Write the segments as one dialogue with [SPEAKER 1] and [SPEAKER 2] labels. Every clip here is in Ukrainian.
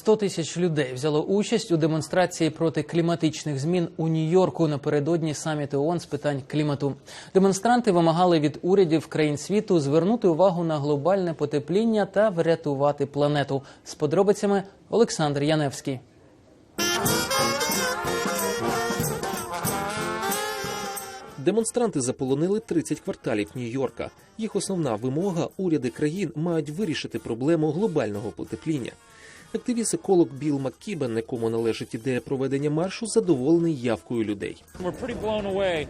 [SPEAKER 1] 100 тисяч людей взяло участь у демонстрації проти кліматичних змін у Нью-Йорку напередодні саміту ООН з питань клімату. Демонстранти вимагали від урядів країн світу звернути увагу на глобальне потепління та врятувати планету. З подробицями Олександр Яневський.
[SPEAKER 2] Демонстранти заполонили 30 кварталів Нью-Йорка. Їх основна вимога уряди країн мають вирішити проблему глобального потепління. Активіст-еколог Біл Маккібен, якому належить ідея проведення маршу, задоволений явкою людей.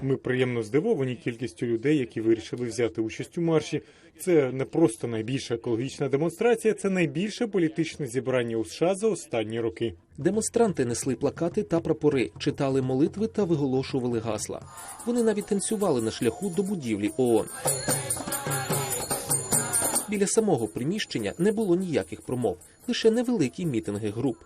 [SPEAKER 3] Ми приємно здивовані кількістю людей, які вирішили взяти участь у марші. Це не просто найбільша екологічна демонстрація, це найбільше політичне зібрання у США за останні роки.
[SPEAKER 2] Демонстранти несли плакати та прапори, читали молитви та виголошували гасла. Вони навіть танцювали на шляху до будівлі ООН. Біля самого приміщення не було ніяких промов, лише невеликі мітинги груп.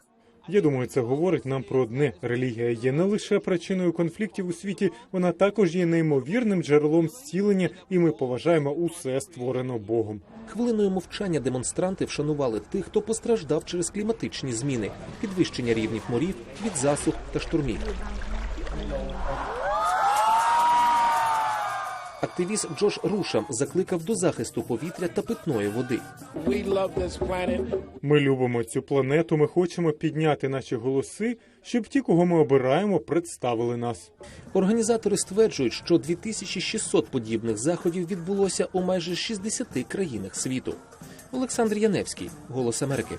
[SPEAKER 3] Я думаю, це говорить нам про одне: релігія є не лише причиною конфліктів у світі, вона також є неймовірним джерелом зцілення, і ми поважаємо усе створено Богом.
[SPEAKER 2] Хвилиною мовчання демонстранти вшанували тих, хто постраждав через кліматичні зміни, підвищення рівнів морів від засух та штурмів. Активіст Джош Рушам закликав до захисту повітря та питної води.
[SPEAKER 4] We love.
[SPEAKER 3] Ми любимо цю планету. Ми хочемо підняти наші голоси, щоб ті, кого ми обираємо, представили нас.
[SPEAKER 2] Організатори стверджують, що 2600 подібних заходів відбулося у майже 60 країнах світу. Олександр Яневський, Голос Америки.